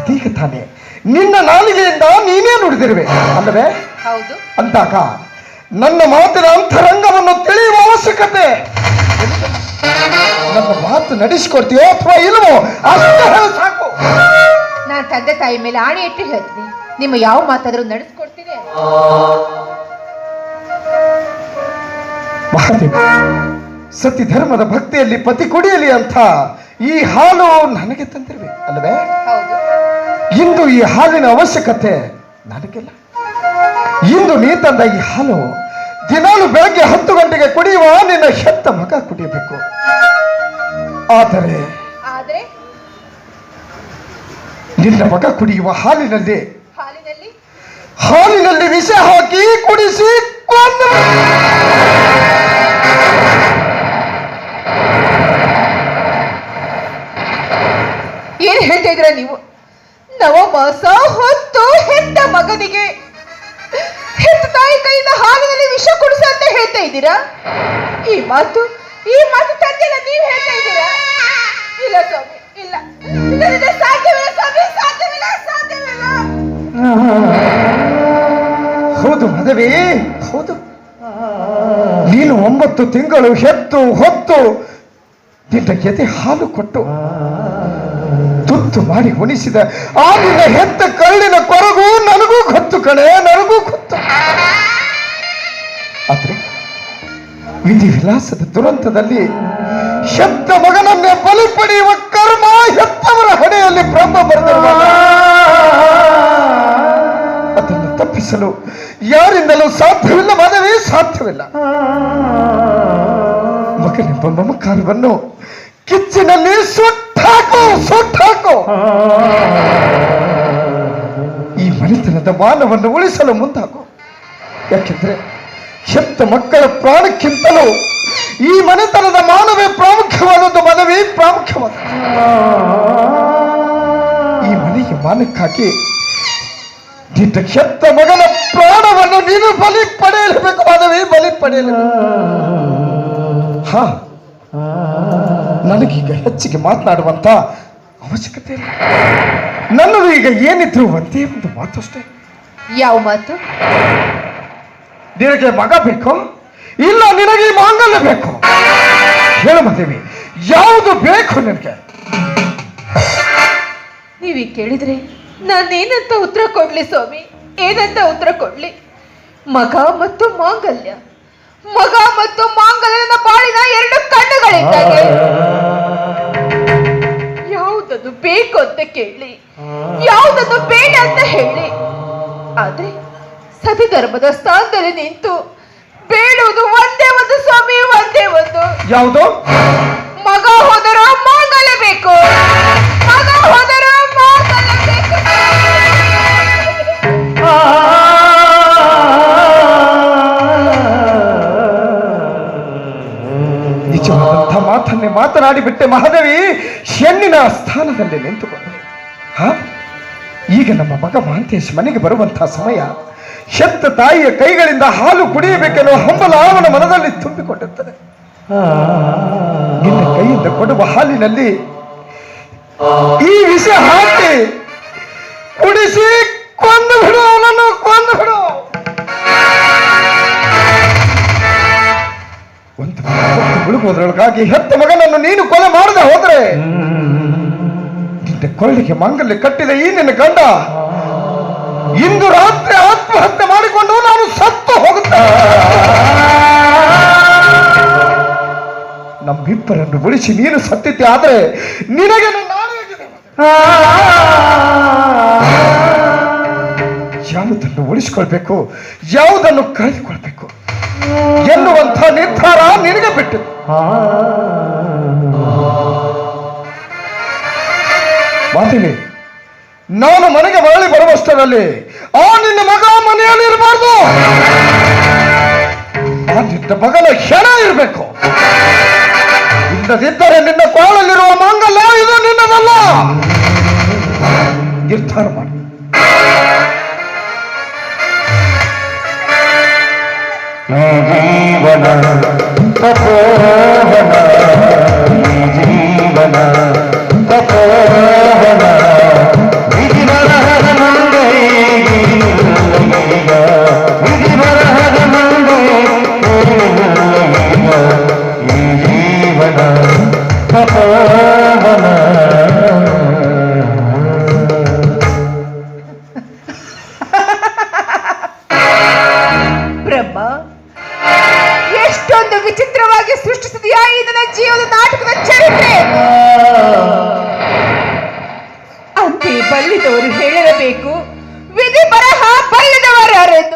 ಇದೀಗ ತಾನೆ ನಿನ್ನ ನಾಲಿಗೆಯಿಂದ ನೀನೇ ನುಡಿದಿರುವೆ. ಅಲ್ಲವೇ? ಹೌದು. ಅಂದಾಗ ನನ್ನ ಮಾತಿನ ಅಂತರಂಗವನ್ನು ತಿಳಿಯುವ ಅವಶ್ಯಕತೆ. ನನ್ನ ಮಾತು ನಡೆಸಿಕೊಡ್ತೀಯೋ ಅಥವಾ ಇಲ್ವೋ ಅಷ್ಟೇ ಹೇಳು ಸಾಕು. ನಾನು ತಂದೆ ತಾಯಿ ಮೇಲೆ ಆಣೆ ಇಟ್ಟು ಹೇಳ್ತೀನಿ. ನಿಮ್ಮ ಯಾವ ಮಾತಾದ್ರೂ ನಡೆಸ್ಕೊಡ್ತೀನಿ ಮಹಾದೇವ ಸತಿ ಧರ್ಮದ ಭಕ್ತಿಯಲ್ಲಿ ಪತಿ ಕುಡಿಯಲಿ ಅಂತ ಈ ಹಾಲು ನನಗೆ ತಂದಿರ್ಬೇಕು ಅಲ್ಲವೇ? ಹೌದು. ಇಂದು ಈ ಹಾಲಿನ ಅವಶ್ಯಕತೆ ನನಗಿಲ್ಲ. ಇಂದು ನೀ ತಂದ ಈ ಹಾಲು ದಿನಾಲು ಬೆಳಗ್ಗೆ ಹತ್ತು ಗಂಟೆಗೆ ಕುಡಿಯುವ ನಿನ್ನ ಹೆತ್ತ ಮಗ ಕುಡಿಯಬೇಕು. ಆದರೆ ನಿನ್ನ ಮಗ ಕುಡಿಯುವ ಹಾಲಿನಲ್ಲಿ ಹಾಲಿನಲ್ಲಿ ಹಾಲಿನಲ್ಲಿ ವಿಷ ಹಾಕಿ ಕುಡಿಸಿ ಏನ್ ಹೇಳ್ತಾ ಇದ್ರ ನೀವು? ನವಮಾಸ ಹೊತ್ತು ಹೆತ್ತ ಮಗನಿಗೆ. ಹೆತ್ತ ತಾಯಿ ಕೈಯಿಂದ ಹಾಲಿನಲ್ಲಿ ವಿಷ ಕುಡಿಸ ಅಂತ ಹೇಳ್ತಾ ಇದ್ದೀರಾ? ಈ ಮಾತು ಈ ಮಾತು ತಂದೆಲ್ಲ ನೀವು ಹೇಳ್ತಾ ಇದ್ದೀರಾ? ಇಲ್ಲ ಸ್ವಾಮಿ ಇಲ್ಲ. ಇದರಿಂದ ಸಾಧ್ಯವಿಲ್ಲ ಸ್ವಾಮಿ ಸಾಧ್ಯವಿಲ್ಲ ಸಾಧ್ಯವಿಲ್ಲ. ಹೌದು ಮದವಿ ಹೌದು. ನೀನು ಒಂಬತ್ತು ತಿಂಗಳು ಹೆತ್ತು ಹೊತ್ತು ನಿನ್ನ ಜೊತೆ ಹಾಲು ಕೊಟ್ಟು ತುತ್ತು ಮಾಡಿ ಉಣಿಸಿದ ಆ ನಿನ್ನ ಹೆತ್ತ ಕಳ್ಳಿನ ಕೊರಗು ನನಗೂ ಗೊತ್ತು ಕಣೆ, ನನಗೂ ಗೊತ್ತು. ಆದ್ರೆ ವಿಧಿ ವಿಲಾಸದ ದುರಂತದಲ್ಲಿ ಶಬ್ದ ಮಗನನ್ನೇ ಬಲಿ ಪಡೆಯುವ ಕರ್ಮ ಹೆತ್ತವರ ಹಣೆಯಲ್ಲಿ ಬ್ರಹ್ಮ ಬರೆದ ಅದನ್ನು ತಪ್ಪಿಸಲು ಯಾರಿಂದಲೂ ಸಾಧ್ಯವಿಲ್ಲ, ಮನವೇ ಸಾಧ್ಯವಿಲ್ಲ. ಮಗನೆಂಬ ಮಮಕಾರವನ್ನು ಕಿಚ್ಚಿನಲ್ಲಿ ಸುಟ್ಟಾಕು ಸುಟ್ಟಾಕು. ಈ ಮನೆತನದ ಮಾನವನ್ನು ಉಳಿಸಲು ಮುಂದಾಗು ಯಾಕೆಂದ್ರೆ ಹೆತ್ತ ಮಕ್ಕಳ ಪ್ರಾಣಕ್ಕಿಂತಲೂ ಈ ಮನೆತನದ ಮಾನವೇ ಪ್ರಾಮುಖ್ಯವಾದದ್ದು, ಮನವೇ ಪ್ರಾಮುಖ್ಯವಾದ ಈ ಮನೆಯ ಮಾನಕ್ಕಾಗಿ ನಿನ್ನ ಕ್ಷತ್ತ ಮಗನ ಪ್ರಾಣವನ್ನು ನೀನು ಬಲಿ ಪಡೆಯಲೇಬೇಕು ಮಾಧವಿ ಬಲಿ ಪಡೆಯಲೇಬೇಕು. ಹಾ. ನನಗೀಗ ಹೆಚ್ಚಿಗೆ ಮಾತನಾಡುವಂತ ಅವಶ್ಯಕತೆ ಇಲ್ಲ. ನನ್ನದು ಈಗ ಏನಿದ್ರು ಒಂದೇ ಒಂದು ಮಾತು ಅಷ್ಟೇ. ಯಾವ ಮಾತು? ನಿನಗೆ ಮಗ ಬೇಕು? ಇಲ್ಲ ನಿನಗೆ ಮಾಂಗಲ್ಯ ಬೇಕು? ಹೇಳು ಮದೇವಿ ಯಾವುದು ಬೇಕು ನಿನಗೆ? ನೀವೀಗ ಕೇಳಿದ್ರೆ ನಾನೇನಂತ ಉತ್ತರ ಕೊಡ್ಲಿ ಸ್ವಾಮಿ? ಏನಂತ ಉತ್ತರ ಕೊಡ್ಲಿ? ಮಗ ಮತ್ತು ಮಾಂಗಲ್ಯ. ಮಗ ಮತ್ತು ಮಾಂಗಲ್ಯನ ಬಾಳಿನ ಎರಡು ಕಣ್ಣುಗಳಿದ್ದಾಗೆ. ಬೇಕು ಅಂತ ಕೇಳಿ ಯಾವುದನ್ನು ಬೇಡ ಅಂತ ಹೇಳಿ. ಆದ್ರೆ ಸತಿ ಧರ್ಮದ ಸ್ಥಾನದಲ್ಲಿ ನಿಂತು ಬೇಡುವುದು ಒಂದೇ ಒಂದು ಸ್ವಾಮಿ ಒಂದೇ ಒಂದು ಯಾವುದು? ಮಾತನ್ನೇ ಮಾತನಾಡಿ ಬಿಟ್ಟೆ ಮಹಾದೇವಿ. ಹೆಣ್ಣಿನ ಸ್ಥಾನದಲ್ಲಿ ನಿಂತುಕೊಂಡೆ. ಹಾ? ಈಗ ನಮ್ಮ ಮಗ ಮಹಂತೇಶ್ ಮನೆಗೆ ಬರುವಂತಹ ಸಮಯ. ಹೆತ್ತ ತಾಯಿಯ ಕೈಗಳಿಂದ ಹಾಲು ಕುಡಿಯಬೇಕೆನ್ನುವ ಹಂಬಲ ಅವನ ಮನದಲ್ಲಿ ತುಂಬಿಕೊಂಡಿರ್ತದೆ ನಿನ್ನ ಕೈಯಿಂದ ಕೊಡುವ ಹಾಲಿನಲ್ಲಿ ಈ ವಿಷ ಹಾಕಿ ಕುಡಿಸಿ ಕೊಂದು ಬಿಡು ಅವನನ್ನು ಕೊಂದು ಬಿಡು. ಹೊತ್ತು ಕಾಕಿ ಹೆತ್ತ ಮಗನನ್ನು ನೀನು ಕೊಲೆ ಮಾಡದೆ ಹೋದ್ರೆ ನಿನ್ನ ಕೊಳ್ಳಿಗೆ ಮಂಗಲ್ಲಿ ಕಟ್ಟಿದ ಈ ನಿನ್ನ ಗಂಡ ಇಂದು ರಾತ್ರಿ ಆತ್ಮಹತ್ಯೆ ಮಾಡಿಕೊಂಡು ನಾನು ಸತ್ತು ಹೋಗುತ್ತ. ನಮ್ಮಿಬ್ಬರನ್ನು ಉಳಿಸಿ ನೀನು ಸತ್ತಿದ್ದೆ ಆದ್ರೆ ನಿನಗೆ. ಯಾವುದನ್ನು ಉಳಿಸಿಕೊಳ್ಬೇಕು? ಯಾವುದನ್ನು ಕಳೆದುಕೊಳ್ಬೇಕು? ಎನ್ನುವಂಥ ನಿರ್ಧಾರ ನಿನಗೆ ಬಿಟ್ಟು ಮಾತಿನಿ ನಾನು ಮನೆಗೆ ಮರಳಿ ಬರುವಷ್ಟರಲ್ಲಿ ಆ ನಿನ್ನ ಮಗ ಮನೆಯಲ್ಲಿ ಇರಬಾರ್ದು. ಆ ನಿನ್ನ ಮಗನ ಹೆಣ ಇರಬೇಕು. ಇಲ್ಲದಿದ್ದರೆ ನಿನ್ನ ಕೋಳಲ್ಲಿರುವ ಮಾಂಗಲ್ಯ ಇದು ನಿನ್ನದಲ್ಲ. ನಿರ್ಧಾರ ಮಾಡಿ. ಈ ಸೃಷ್ಟಿಸಿದೆಯಾ ಈ ನನ್ನ ಜೀವನ ನಾಟಕದ ಚರಿತ್ರೆ. ಅಂತೆ ಬಲ್ಲಿದವರು ಹೇಳಿರಬೇಕು ವಿಧಿ ಬರಹ ಬಲ್ಲಿದವರಾರೆಂದು